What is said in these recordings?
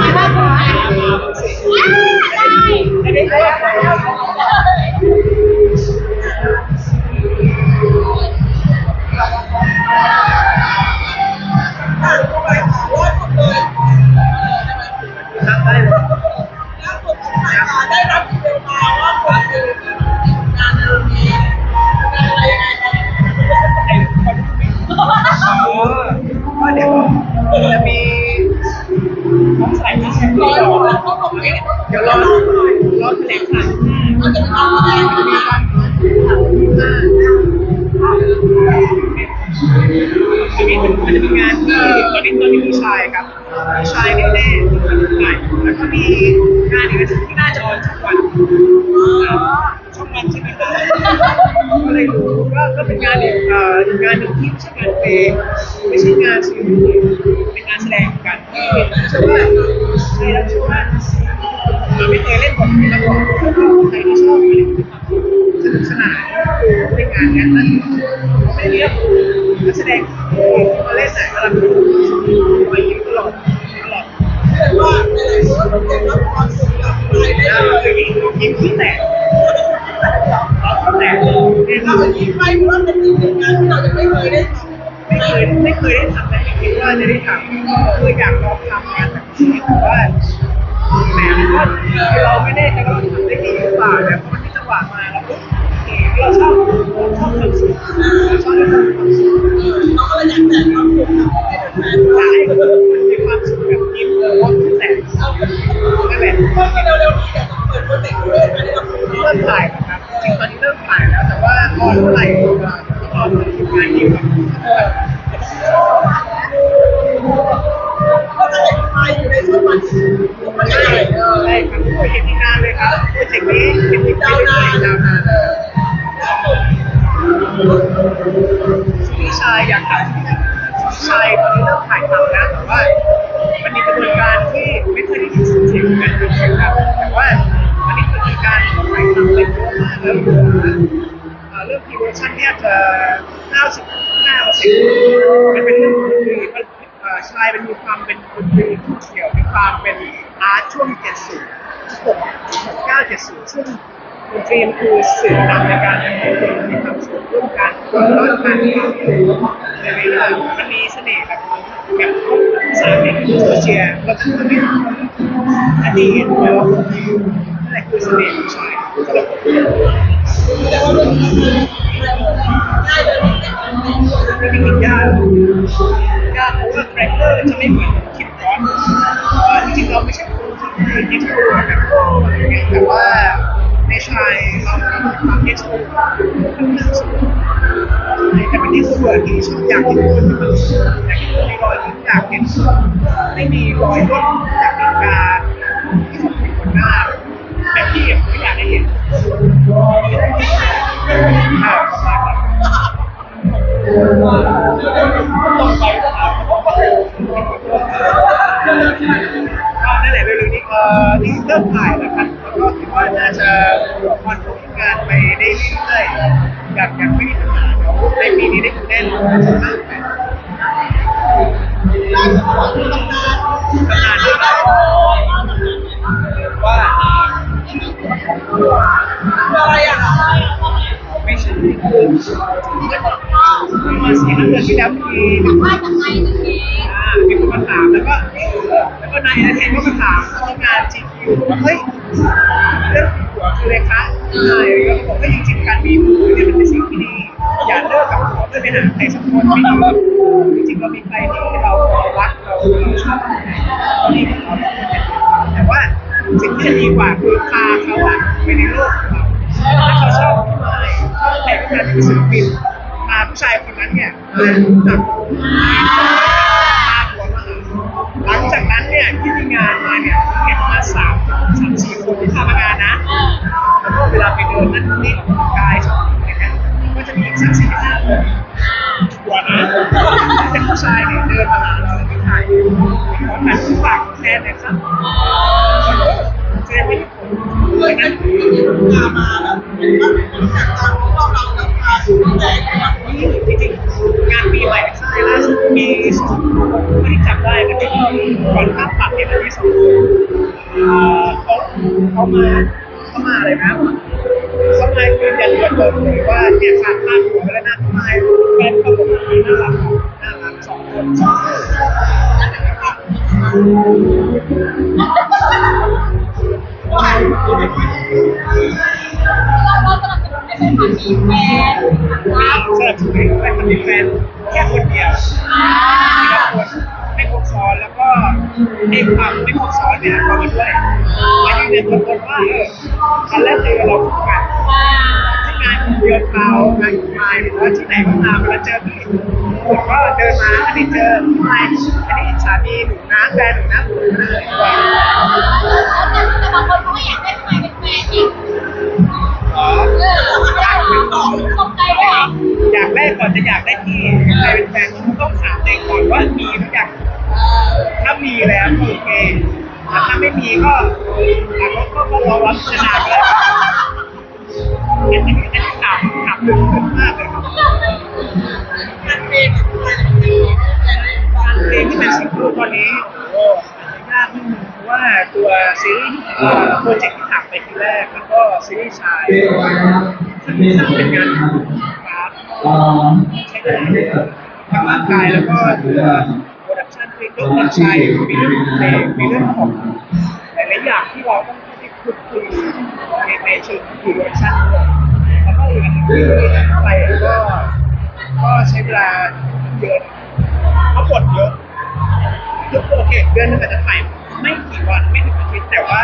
ได้ เอกว่าเดี๋ยวรอรอแถลงข่าวเขาจะมีการแสดงจะมีการจะมีมันจะมีงานที่ตอนนี้ตอนนี้มีชายครับมีชายแน่ๆใช่แล้วก็มีงานอีกที่น่าจะออนช่องวันช่องวันใช่ไหมครับก็เลยรู้ว่าก็เป็นงานอีกงานหนึ่งที่ไม่ใช่งานเพลงไม่ใช่งานซีรีส์เป็นงานแสดงกันที่เชื่อว่าใช่แล้วเชื่อว่า ที่ชอบอะไรที่มีความสนุกสนานในงานเนี้ยนั่นไม่เลือกนักแสดงมาเล่นไหนกำลังดูมายิ้มตลอดตลอดเรียกว่าหลายๆคนเก็บรับความสุขกับรายได้แล้วคือยิ้มที่แตกเราก็แตกเนี่ยเราเป็นยิ้มไปเพราะว่าเป็นอีกหนึ่งงานที่เราจะไม่เคยได้ทำไม่เคยไม่เคยได้ทำนะไม่คิดว่าจะได้ทำคืออยากลองทำงานแบบนี้ว่า เราไม่แน่ใจว่าเราทำได้ดีหรือเปล่าแต่พราะมันมีจังหวะมาแล้วปุ๊บเราชอบเราชอบความสุขเราชอบให้คนมีความสุขเราก็เลยอยากแจก ครับโปรเจกต์นี้เห็นติดดาวนานดาวนานพี่ชายอยากถ่ามพี่ชายตอนนี้เริ่มถ่ายทำนะแต่ว่ามันมีกระบวนการที่ไม่เคยได้ยินเสียงกันนะครับแต่ว่ามันมีกระบวนการถ่ายทำอะไรเยอะมากแล้วเรื่องพีเวอร์ชันเนี่ยจะ95เปอร์เซ็นต์มันเป็นเรื่องดนตรีมันชายมันมีความเป็นดนตรีที่เกี่ยวมีความเป็นอาร์ตช่วง70 6 9 70 ซึ่งดนตรีมันคือสื่อนำในการทำให้คนมีความสุขร่วมกันแล้วก็การที่ในเวลามันมีเสน่ห์แบบแบบสามเด็กโซเชียลเราจะทำให้อดีตแล้วนั่นคือเสน่ห์ของชายสำหรับผมแต่ว่ามันยเลยที่จะทำในตัวไม่จริงๆยากยากเพราะว่าคาแรคเตอร์จะไม่เหมือน คนที่เอ็กซ์โทรแบบอะไรอย่างเงี้ยแต่ว่าในชายเรามีความเอ็กซ์โทรค่อนข้างสูงแต่เป็นที่สุดที่ชอบอยากเห็นคนมีความสุขอยากเห็นคนมีรอยยิ้มอยากเห็นไม่มีรอยย่นอยากเห็นการที่เขาเป็นคนหน้าแบบที่ไม่อยากให้เห็นอ่าประมาณนั้น เริ่มถ่ายแล้วครับแล้วก็คิดว่าน่าจะคอนโทรลงานไปได้เรื่อยๆอยากอยากไม่มีปัญหาเดี๋ยวในปีนี้ได้ดูแน่นอนจะมากแต่ล่าสุดเขาบอกมีตำนานปัญหาด้วยนะว่าอะไรอะไม่ใช่มาสี่ห้าเดือนที่แล้วมีว่าจากไหนจากนี้อ่ามีคนมาถามแล้วก็แล้วก็นายเอนเตอร์เทนก็มาถามที่งานจริง อยู่ว่าเฮ้ยเรื่องหัวคืออะไรคะนายก็บอกว่าจริงๆการมีผัวเนี่ยมันเป็นสิ่งที่ดี อย่าเลิกกับผัวเพื่อไปหาใครสักคนไม่ดีจริงๆเรามีใครที่เรารักเราเราชอบนี่เราแต่ว่าสิ่งที่จะดีกว่าคือพาเขาอะไปในโลกของเราถ้าเขาชอบพี่ไม้ชอบใครก็ตามที่เป็นศิลปินพาผู้ชายคนนั้นเนี่ยมาจัก เนี่ยที่มีงานมาเนี่ยเห็นมาสามสามสี่คนที่ทำมางานนะแล้วก็เวลาไปเดินนั่นนี่ออกกำลังกายชอบอะไรกันก็จะมีอีกสักสี่ห้าคนหัวนะเป็นผู้ชายเนี่ยเดินมาหาเราแล้วก็ถ่ายขอถ่ายรูปฝากแทนหน่อยครับแสดงว่าผมเคยเป็นผู้หญิงพามาแบบเห็นว่าเป็นจากตอนพวกเราแล้วพาสู่แดง สองไม่ได้จำได้แต่ที่ก่อนภาเนี่ยนมีสองคนเขามาเขามาอะไรนะเขามายืนยันตัวตนเลยว่าเนี่ยขาดพลาดหัวแล้วนะทำไมแฟนเขาบอกว่าน่ารักน่ารักสองคนสนเราเราสนับสนุนให้เป็นผักชีแฟนผักสนับสนุนให้แฟนมีแฟนแค่คนเดียว ไอ้ความไม่ครบซ้อนเนี่ยเอามาด้วยมายืนยันตัวตนว่าเออคันแรกเจอเราถูกกันที่งานเดียวเปล่างานไม้หรือว่าที่ไหนก็ตามเวลาเจอพี่ผมก็เดินมาอันนี้เจอพี่ไม้อันนี้สามีหนูนะแฟนหนูนะผมเลยว่าแต่บางคนเขาก็อยากได้ใครเป็นแฟนอีกอ๋ออยากเป็นต่อตกใจด้วยอยากได้ก่อนจะอยากได้ที่ แล้วก็โอเคแต่ถ้าไม่มีก็อะก็ก็ก็รอรับชนะไปแล้วอันนี้อันนี้ถามถามลึกมากเลยครับมันเป็นอะไรแต่ในฟังเพลงที่เป็นซิงเกิลตอนนี้โอ้อาจจะยากนิดนึงเพราะว่าตัวซีรีส์เอ่อโปรเจกต์ที่ถามไปทีแรกแล้วก็ซีรีส์ชายซึ่งซึ่งเป็นงานฟาสใช้เวลาทำร่างกายแล้วก็ตัว โปรดักชันเรื่องชายมีเรื่องของเพลงมีเรื่องของหลายๆอย่างที่เราต้องที่คุยคุยในในเชิงโปรดักชันด้วยแล้วก็อีกอันหนึงที่ไปก็ก็ใช้เวลาเยอะเขาบทเยอะคือโอเคเดือนนึงอาจจะถ่ายไม่กี่วันไม่ถึงอาทิตย์แต่ว่า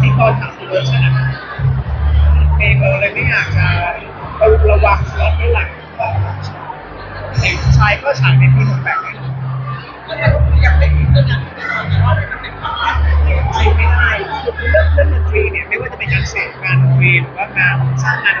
ที่ตอนทำเวอร์ชันอะเองเราเลยไม่อยากจะระวังสล็อตไว้หลังแต่ชายก็ฉายในปีหกแปด ได้อีกเรื่องนึงแน่นอนแต่ว่ามันเป็นความรักที่ไปไม่ได้คือเรื่องเรื่องดนตรีเนี่ยไม่ว่าจะเป็นงานเสพงานดนตรีหรือว่างานสร้างงานด